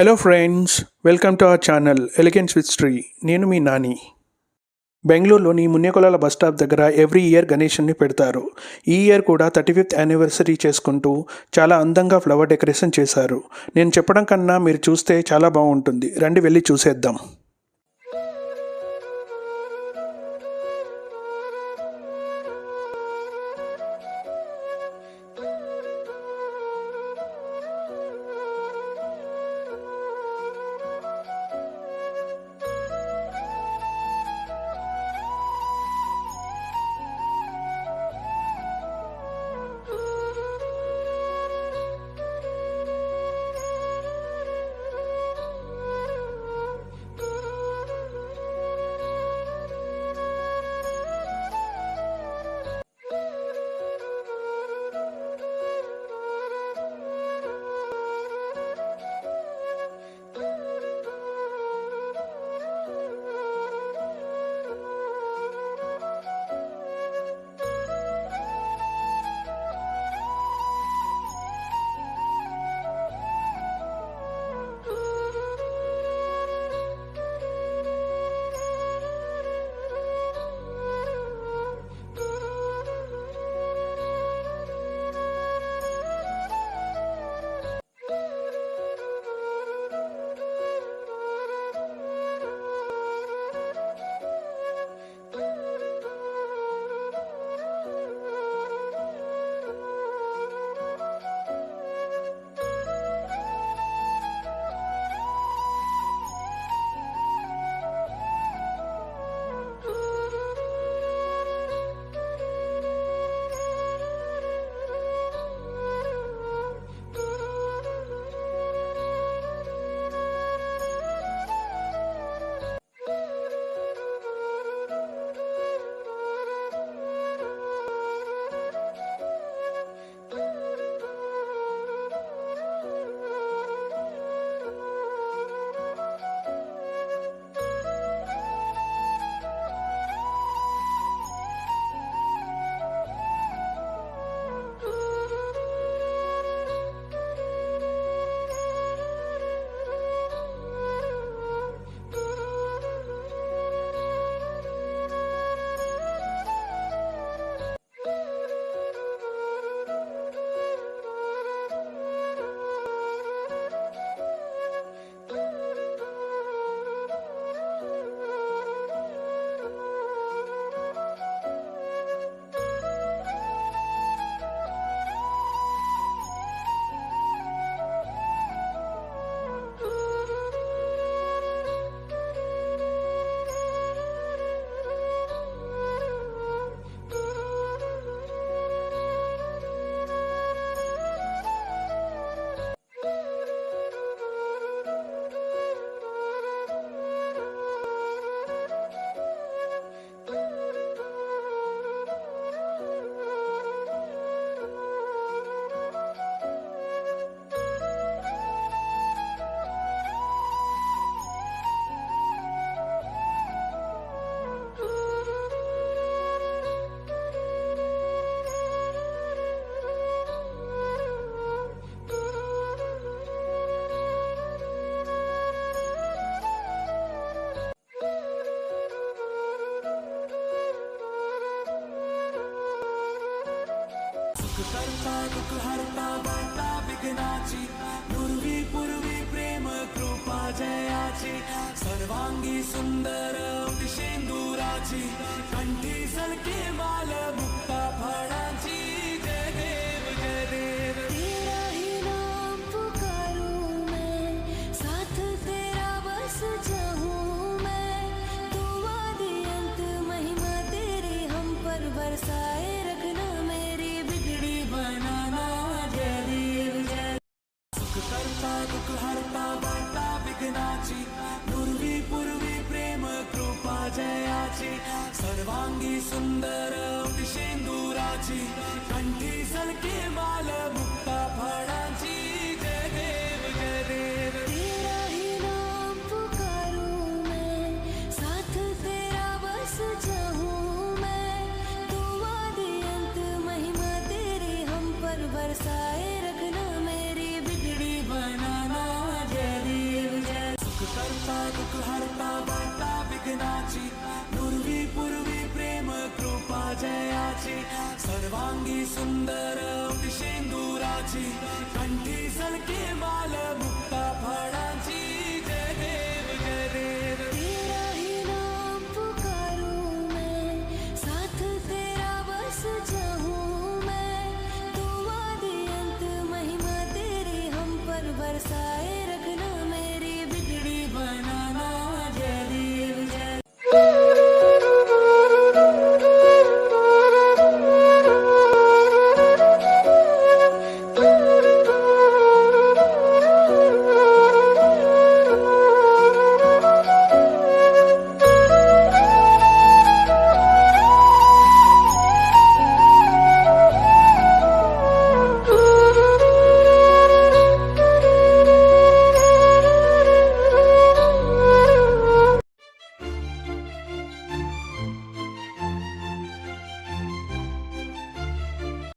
Hello friends welcome to our channel elegance with Sri నేను మీ నాని. బెంగళూరులోని మున్యకొలాల బస్ స్టాప్ దగ్గర ఎవ్రీ ఇయర్ గణేషుని పెడతారు. ఈ ఇయర్ కూడా థర్టీ ఫిఫ్త్ యానివర్సరీ చేసుకుంటూ చాలా అందంగా ఫ్లవర్ డెకరేషన్ చేశారు. నేను చెప్పడం కన్నా మీరు చూస్తే చాలా బాగుంటుంది. రండి వెళ్ళి చూసేద్దాం. वार्ता पूर्वी पूर्वी प्रेम कृपा जयाची सर्वांगी सुंदर शेंदुराची कंठी सलके बा सर्वांगी सुंदर शेंदुराची कंठी सलके माल मुक्ता फळाची. जय देव जय देव. तेरा ही नाम पुकारूं मैं साथ तेरा बस जाऊँ मैं। तू आदि अंत महिमा तेरी हम पर बरसाए रखना मेरी बिगड़ी बनाना। जय देव नाची पूर्वी पूर्वी प्रेम कृपा जयाची। सर्वांगी सुंदर सिंदूराची कंठी सलके माल मुक्ता फळाची जय देव, जय तेरा बस महिमा हम पर